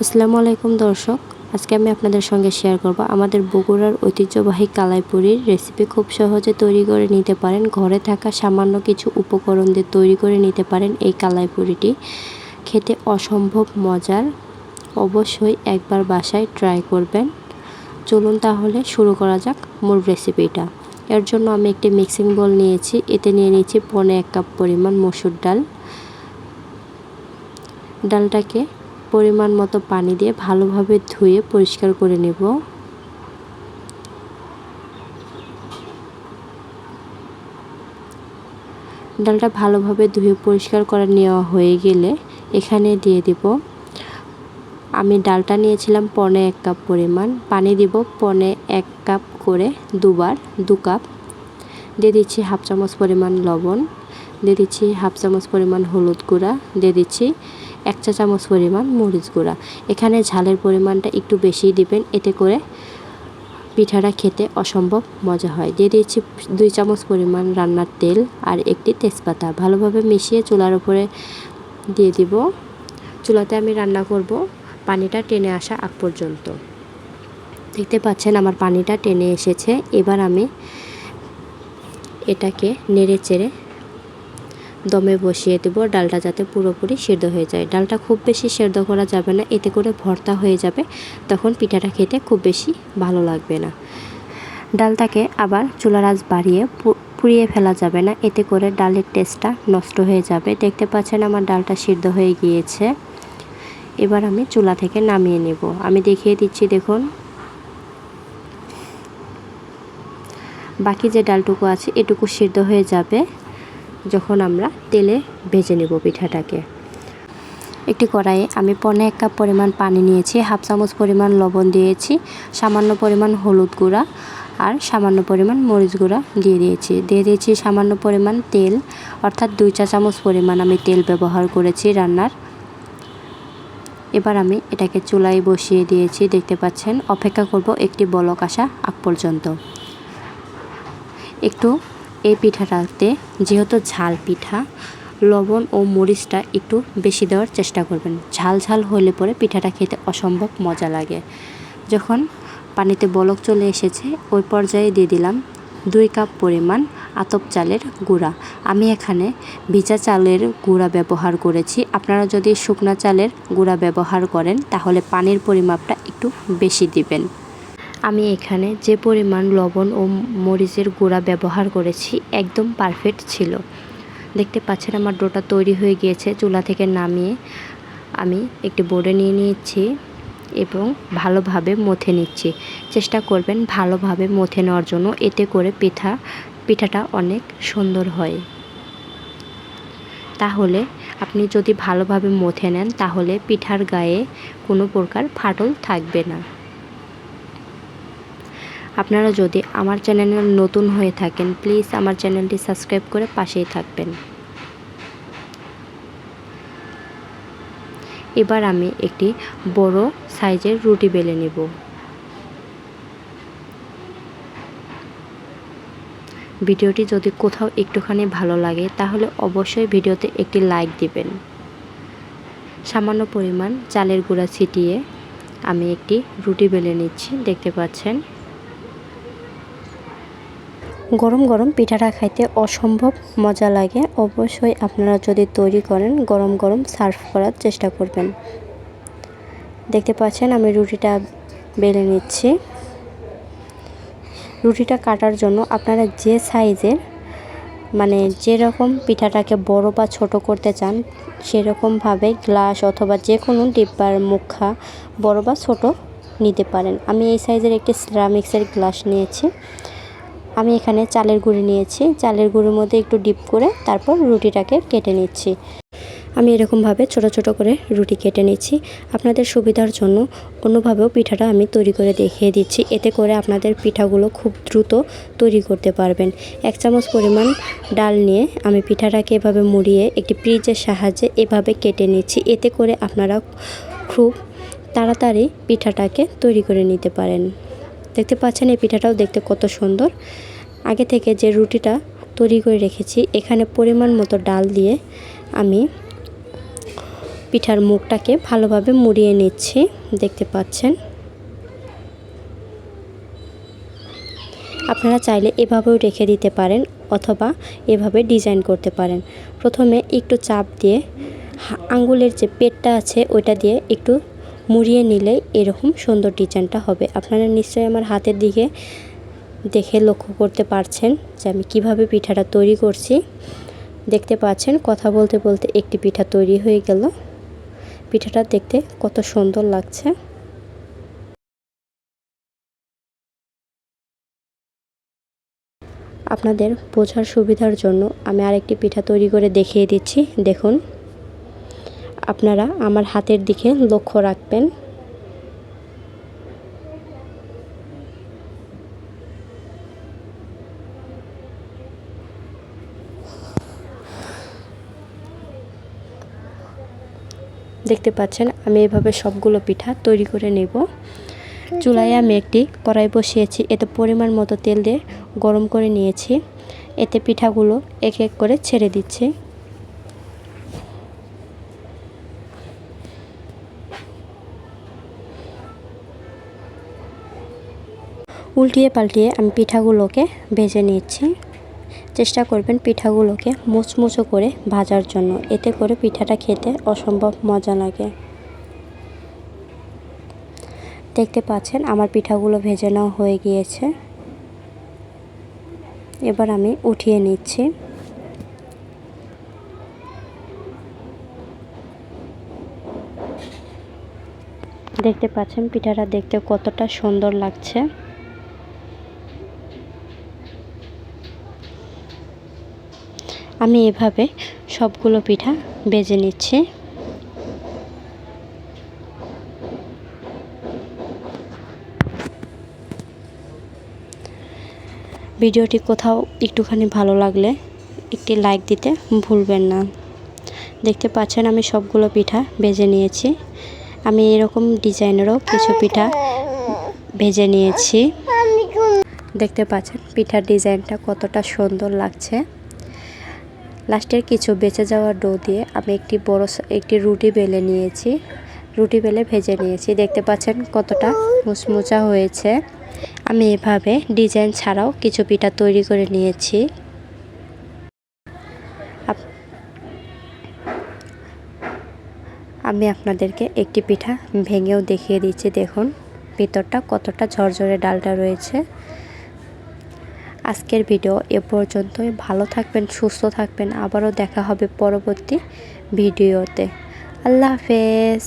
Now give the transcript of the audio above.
আসসালামু আলাইকুম দর্শক, আজকে আমি আপনাদের সঙ্গে শেয়ার করব আমাদের বগুড়ার ঐতিহ্যবাহী কালাইপুরির রেসিপি খুব সহজে তৈরি করে নিতে পারেন, ঘরে থাকা সামান্য কিছু উপকরণ দিয়ে তৈরি করে নিতে পারেন এই কালাইপুরিটি। খেতে অসম্ভব মজার, অবশ্যই একবার বাসায় ট্রাই করবেন। চলুন তাহলে শুরু করা যাক মূল রেসিপিটা এর জন্য আমি একটি মিক্সিং বল নিয়েছি, এতে নিয়ে নিয়েছি পনে এক কাপ পরিমাণ মসুর ডাল। ডালটাকে পরিমাণ মতো পানি দিয়ে ভালোভাবে ধুয়ে পরিষ্কার করে নেব। ডালটা ভালোভাবে ধুয়ে পরিষ্কার করে নেওয়া হয়ে গেলে এখানে দিয়ে দিব। আমি ডালটা নিয়েছিলাম পনে এক কাপ পরিমাণ। পানি দিব পনে এক কাপ করে দুবার, দু কাপ। দিয়ে দিচ্ছি হাফ চামচ পরিমাণ লবণ। দিয়ে দিচ্ছি হাফ চামচ পরিমাণ হলুদ গুঁড়া। দিয়ে দিচ্ছি এক চা চামচ পরিমাণ মরিচ গুঁড়া। এখানে ঝালের পরিমাণটা একটু বেশি দিবেন, এতে করে পিঠাটা খেতে অসম্ভব মজা হয়। দিয়ে দিয়েছি দুই চামচ পরিমাণ রান্নার তেল আর একটি তেজপাতা। ভালোভাবে মিশিয়ে চুলার উপরে দিয়ে দিব। চুলাতে আমি রান্না করব পানিটা টেনে আসা আগ পর্যন্ত। দেখতে পাচ্ছেন আমার পানিটা টেনে এসেছে। এবার আমি এটাকে নেড়ে চেড়ে দমে বসিয়ে দেবো, ডালটা যাতে পুরোপুরি সেদ্ধ হয়ে যায়। ডালটা খুব বেশি সেদ্ধ করা যাবে না, এতে করে ভর্তা হয়ে যাবে, তখন পিঠাটা খেতে খুব বেশি ভালো লাগবে না। ডালটাকে আবার চুলার আঁচ বাড়িয়ে পুড়িয়ে ফেলা যাবে না, এতে করে ডালের টেস্টটা নষ্ট হয়ে যাবে। দেখতে পাচ্ছেন আমার ডালটা সিদ্ধ হয়ে গিয়েছে। এবার আমি চুলা থেকে নামিয়ে নেব। আমি দেখিয়ে দিচ্ছি, দেখুন। বাকি যে ডালটুকু আছে, এটুকু সিদ্ধ হয়ে যাবে। যখন আমরা তেলে ভেজে নেব পিঠাটাকে। একটি কড়াইয়ে আমি পনে এক কাপ পরিমাণ পানি নিয়েছি, হাফ চামচ পরিমাণ লবণ দিয়েছি, সামান্য পরিমাণ হলুদ গুঁড়া আর সামান্য পরিমাণ মরিচ গুঁড়া দিয়ে দিয়েছি। দিয়ে দিয়েছি সামান্য পরিমাণ তেল, অর্থাৎ দুই চা চামচ পরিমাণ আমি তেল ব্যবহার করেছি রান্নার। এবার আমি এটাকে চুলায় বসিয়ে দিয়েছি, দেখতে পাচ্ছেন, অপেক্ষা করব একটি বলক আসা আগ পর্যন্ত। একটু এই পিঠাটাতে যেহেতু ঝাল পিঠা, লবণ ও মরিচটা একটু বেশি দেওয়ার চেষ্টা করবেন। ঝাল ঝাল হলে পরে পিঠাটা খেতে অসম্ভব মজা লাগে। যখন পানিতে বলক চলে এসেছে, ওই পর্যায়ে দিয়ে দিলাম দুই কাপ পরিমাণ আতপ চালের গুঁড়া। আমি এখানে ভিজা চালের গুঁড়া ব্যবহার করেছি। আপনারা যদি শুকনা চালের গুঁড়া ব্যবহার করেন, তাহলে পানির পরিমাপটা একটু বেশি দিবেন। আমি এখানে যে পরিমাণ লবণ ও মরিচের গুঁড়া ব্যবহার করেছি একদম পারফেক্ট ছিল। দেখতে পাচ্ছেন আমার ডোটা তৈরি হয়ে গিয়েছে, চুলা থেকে নামিয়ে আমি একটি বোর্ডে নিয়ে নিয়েছি এবং ভালোভাবে মথে নিচ্ছি। চেষ্টা করবেন ভালোভাবে মথে নেওয়ার জন্য, এতে করে পিঠা, পিঠাটা অনেক সুন্দর হয়। তাহলে আপনি যদি ভালোভাবে মথে নেন, তাহলে পিঠার গায়ে কোনো প্রকার ফাটল থাকবে না। আপনারা যদি আমার চ্যানেলে নতুন হয়ে থাকেন প্লিজ আমার চ্যানেলটি সাবস্ক্রাইব করে পাশেই থাকবেন। এবার আমি একটি বড় সাইজের রুটি বেলে নেব। ভিডিওটি যদি কোথাও একটুখানি ভালো লাগে, তাহলে অবশ্যই ভিডিওতে একটি লাইক দিবেন। সামান্য পরিমাণ চালের গুঁড়া ছিটিয়ে আমি একটি রুটি বেলে নিচ্ছি, দেখতে পাচ্ছেন? গরম গরম পিঠাটা খাইতে অসম্ভব মজা লাগে। অবশ্যই আপনারা যদি তৈরি করেন, গরম গরম সার্ভ করার চেষ্টা করবেন। দেখতে পাচ্ছেন আমি রুটিটা বেলে নিচ্ছি। রুটিটা কাটার জন্য আপনারা যে সাইজের মানে যেরকম পিঠাটাকে বড় বা ছোট করতে চান, সেরকমভাবে গ্লাস অথবা যে কোনো ডিব্বার মুখা বড় বা ছোট নিতে পারেন। আমি এই সাইজের একটি সিরামিক্সের গ্লাস নিয়েছি। আমি এখানে চালের গুঁড়ি নিয়েছি। চালের গুঁড়ির মধ্যে একটু ডিপ করে তারপর রুটিটাকে কেটে নিচ্ছি। আমি এরকমভাবে ছোট ছোট করে রুটি কেটে নিচ্ছি। আপনাদের সুবিধার জন্য অন্যভাবেও পিঠাটা আমি তৈরি করে দেখিয়ে দিচ্ছি। এতে করে আপনাদের পিঠাগুলো খুব দ্রুত তৈরি করতে পারবেন। এক চামচ পরিমাণ ডাল নিয়ে আমি পিঠাটাকে এভাবে মুড়িয়ে একটি ফ্রিজের সাহায্যে এভাবে কেটে নিচ্ছি। এতে করে আপনারা খুব তাড়াতাড়ি পিঠাটাকে তৈরি করে নিতে পারেন। দেখতে পাচ্ছেন এই পিঠাটাও দেখতে কত সুন্দর। আগে থেকে যে রুটিটা তৈরি করে রেখেছি, এখানে পরিমাণ মতো ডাল দিয়ে আমি পিঠার মুখটাকে ভালোভাবে মুড়িয়ে নিচ্ছি, দেখতে পাচ্ছেন। আপনারা চাইলে এভাবেও রেখে দিতে পারেন অথবা এভাবে ডিজাইন করতে পারেন। প্রথমে একটু চাপ দিয়ে আঙ্গুলের যে পেটটা আছে ওইটা দিয়ে একটু মুড়িয়ে নিলে এরকম সুন্দর ডিজাইনটা হবে। আপনারা নিশ্চয়ই আমার হাতের দিকে দেখে লক্ষ্য করতে পারছেন যে আমি কীভাবে পিঠাটা তৈরি করছি। দেখতে পাচ্ছেন, কথা বলতে বলতে একটি পিঠা তৈরি হয়ে গেল। পিঠাটা দেখতে কত সুন্দর লাগছে। আপনাদের বোঝার সুবিধার জন্য আমি আরেকটি পিঠা তৈরি করে দেখিয়ে দিচ্ছি। দেখুন। আপনারা আমার হাতের দিকে লক্ষ্য রাখবেন। দেখতে পাচ্ছেন আমি এভাবে সবগুলো পিঠা তৈরি করে নেব। চুলায় আমি একটি কড়াই বসিয়েছি এতে পরিমাণ মতো তেল দিয়ে গরম করে নিয়েছি। এতে পিঠাগুলো এক এক করে ছেড়ে দিচ্ছি। উল্টিয়ে পাল্টিয়ে আমি পিঠাগুলোকে ভেজে নিচ্ছি। চেষ্টা করবেন পিঠাগুলোকে মুচমুচো করে ভাজার জন্য। এতে করে পিঠাটা খেতে অসম্ভব মজা লাগে। দেখতে পাচ্ছেন, আমার পিঠাগুলো ভেজে নেওয়া হয়ে গিয়েছে। এবার আমি উঠিয়ে নিচ্ছি। দেখতে পাচ্ছেন, পিঠাটা দেখতে কতটা সুন্দর লাগছে। আমি এভাবে সবগুলো পিঠা বেজে নিচ্ছি। ভিডিওটি কোথাও একটুখানি ভালো লাগলে একটি লাইক দিতে ভুলবেন না। দেখতে পাচ্ছেন আমি সবগুলো পিঠা ভেজে নিয়েছি। আমি এরকম ডিজাইনেরও কিছু পিঠা ভেজে নিয়েছি। দেখতে পাচ্ছেন পিঠার ডিজাইনটা কতটা সুন্দর লাগছে। লাস্টের কিছু বেঁচে যাওয়া ডো দিয়ে আমি একটি বড় একটি রুটি বেলে নিয়েছি। রুটি বেলে ভেজে নিয়েছি। দেখতে পাচ্ছেন কতটা মুচমুচা হয়েছে। আমি এভাবে ডিজাইন ছাড়াও কিছু পিঠা তৈরি করে নিয়েছি। আমি আপনাদেরকে একটি পিঠা ভেঙেও দেখিয়ে দিচ্ছি। দেখুন, ভিতরটা কতটা ঝরঝরে ডালটা রয়েছে। আজকের ভিডিও এ পর্যন্তই। ভালো থাকবেন, সুস্থ থাকবেন। আবারও দেখা হবে পরবর্তী ভিডিওতে। আল্লাহ হাফেজ।